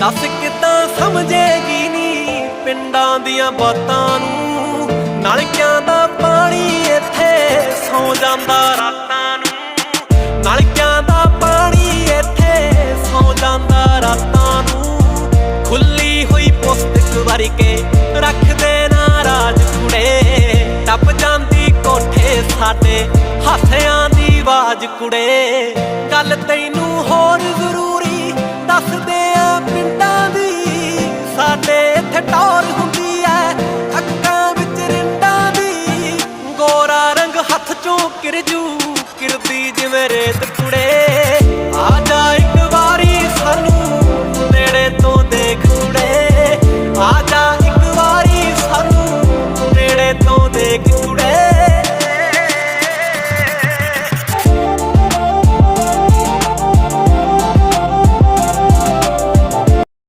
ਦੱਸ ਕਿੱਦਾਂ ਸਮਝੇਗੀ ਨੀ ਪਿੰਡਾਂ ਦੀਆਂ ਬਾਤਾਂ ਨੂੰ? ਨਲਕਿਆਂ ਦਾ ਪਾਣੀ ਇੱਥੇ ਸੌ ਜਾਂਦਾ ਰਾਤਾਂ ਨੂੰ। ਨਲਕਿਆਂ ਦਾ ਪਾਣੀ ਇੱਥੇ ਸੌ ਜਾਂਦਾ ਰਾਤਾਂ ਨੂੰ। ਖੁੱਲੀ ਹੋਈ ਪੁਸਤਕ ਵਰਗੇ ਰੱਖਦੇ ਨਾ ਰਾਜ ਕੁੜੇ ਟੱਪ ਜਾਂਦੀ ਕੋਠੇ ਸਾਡੇ ਹਾਸਿਆਂ ਦੀ ਆਵਾਜ਼ ਕੁੜੇ। ਗੱਲ ਤੇ ਰਿੰਡਾਂ ਦੀ ਗੋਰਾ ਰੰਗ ਹੱਥ ਚੋਂ ਕਿਰਜੂ ਕਿਰਦੀ ਜਿਵੇਂ ਰੇਤ